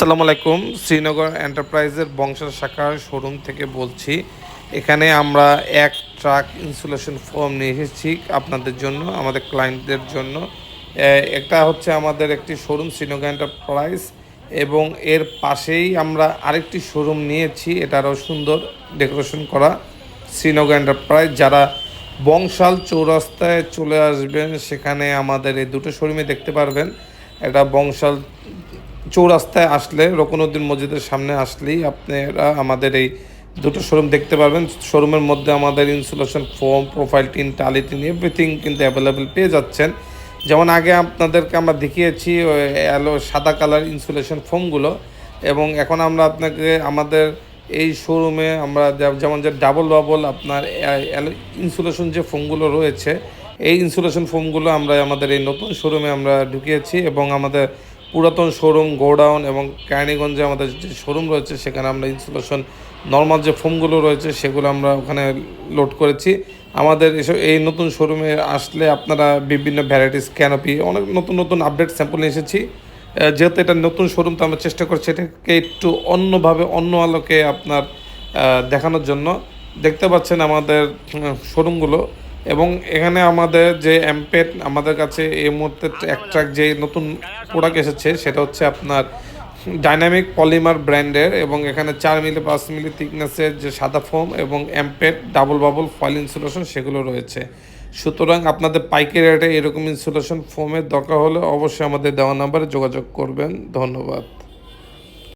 আসসালামু আলাইকুম, শ্রীনগর এন্টারপ্রাইজের বংশের শাখার শোরুম থেকে বলছি, এখানে আমরা এক ট্রাক ইনসুলেশন ফর্ম নিয়ে এসেছি আপনাদের জন্য, আমাদের ক্লায়েন্টদের জন্য। এ- একটা হচ্ছে আমাদের একটি শোরুম, শ্রীনগর এন্টারপ্রাইজ, এবং এর পাশেই আমরা আরেকটি শোরুম নিয়েছি এটা আরও সুন্দর ডেকোরেশন করা, শ্রীনগর এন্টারপ্রাইজ। যারা বংশাল চৌরাস্তায় চলে আসবেন, সেখানে আমাদের এই দুটো শোরুমে দেখতে পারবেন। এটা বংশাল চৌরাস্তায় আসলে রকনউদ্দিন মসজিদের সামনে আসলেই আপনারা আমাদের এই দুটো শোরুম দেখতে পারবেন। শোরুমের মধ্যে আমাদের ইনসুলেশন ফোম প্রোফাইল টিন টালি টিন এভরিথিং কিন্তু অ্যাভেলেবেল পেয়ে যাচ্ছেন। যেমন আগে আপনাদেরকে আমরা দেখিয়েছি অ্যালো সাদা কালার ইনসুলেশন ফোমগুলো এবং এখন আমরা আপনাকে, আমাদের এই শোরুমে আমরা যেমন যে ডাবল বাবল আপনার ইনসুলেশন যে ফোমগুলো রয়েছে, এই ইনসুলেশন ফোমগুলো আমরা আমাদের এই নতুন শোরুমে আমরা ঢুকিয়েছি এবং আমাদের পুরাতন শোরুম, গোডাউন এবং কেরানীগঞ্জে আমাদের যে শোরুম রয়েছে, সেখানে আমরা ইনসুলেশন নর্মাল যে ফোমগুলো রয়েছে, সেগুলো আমরা ওখানে লোড করেছি। আমাদের এসব, এই নতুন শোরুমে আসলে আপনারা বিভিন্ন ভ্যারাইটিস ক্যানোপি অনেক নতুন নতুন আপডেট স্যাম্পল নিয়ে এসেছি। যেহেতু এটা নতুন শোরুম, তো আমরা চেষ্টা করছি এটাকে একটু অন্যভাবে, অন্য আলোকে আপনার দেখানোর জন্য। দেখতে পাচ্ছেন আমাদের শোরুমগুলো। এবং এখানে আমাদের যে এমপেড আমাদের কাছে এই মুহূর্তে এক ট্রাক যে নতুন প্রোডাক্ট এসেছে, সেটা হচ্ছে আপনার ডাইনামিক পলিমার ব্র্যান্ডের এবং এখানে চার মিলি, পাঁচ মিলি থিকনেসের যে সাদা ফোম এবং এমপেড ডাবল বাবল ফয়েল ইনসুলেশন সেগুলো রয়েছে। সুতরাং আপনাদের পাইকারি রেটে এরকম ইনসুলেশন ফোমের দরকার হলে অবশ্যই আমাদের দেওয়া নাম্বারে যোগাযোগ করবেন। ধন্যবাদ।